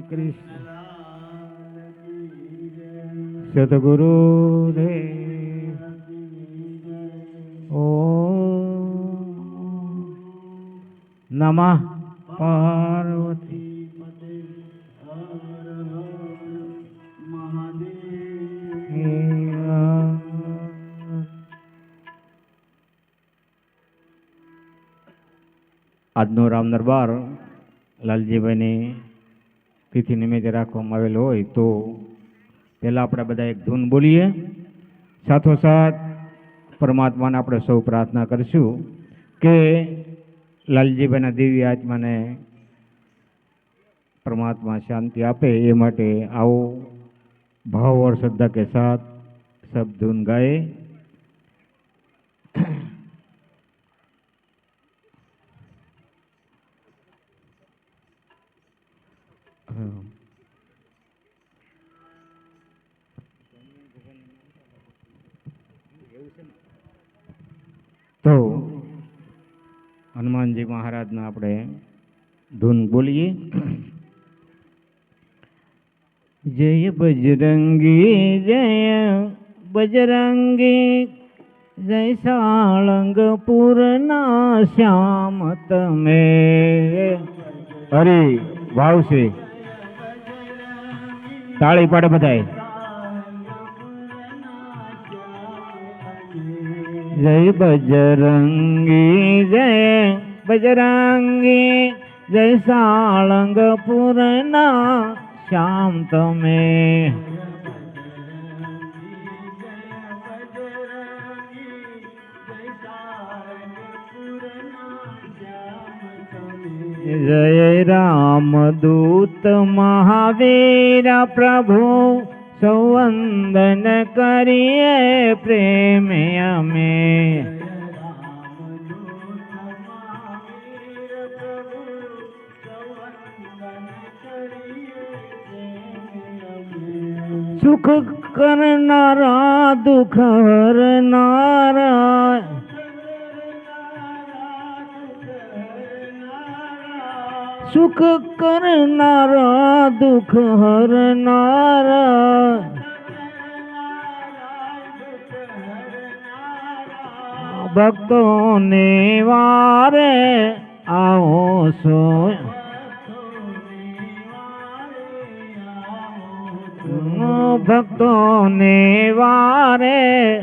કૃષ્ણ. સદગુરુ દેવ ઓ નમઃ પાર્વતી. આજનો રામ દરબાર લાલજીભાઈની તિથિ નિમિત્તે રાખવામાં આવેલો હોય તો પહેલાં આપણે બધા એક ધૂન બોલીએ. સાથોસાથ પરમાત્માને આપણે સૌ પ્રાર્થના કરશું કે લાલજીભાઈના દેવી આત્માને પરમાત્મા શાંતિ આપે એ માટે આવો ભાવ ઓર શ્રદ્ધા કે સાથ સબ ધૂન ગાય. તો હનુમાનજી મહારાજને આપણે ધૂન બોલીએ. જય બજરંગી જય બજરંગી, જય સાળંગપુરના શ્યામ તમે. હરી વાવશે. તાળી પાડે બધાય. જય બજરંગી જય બજરંગી જય સાળંગપુરના શ્યામ તમે. જય રામદૂત મહાવીર પ્રભુ સૌવંદન કરીએ પ્રેમ અમે. સુખ કરનારા દુઃખ હરનારા સુખ કરનારા દુઃખ હરનારા. ભક્તોને વારે આવો છો. ભક્તોને વારે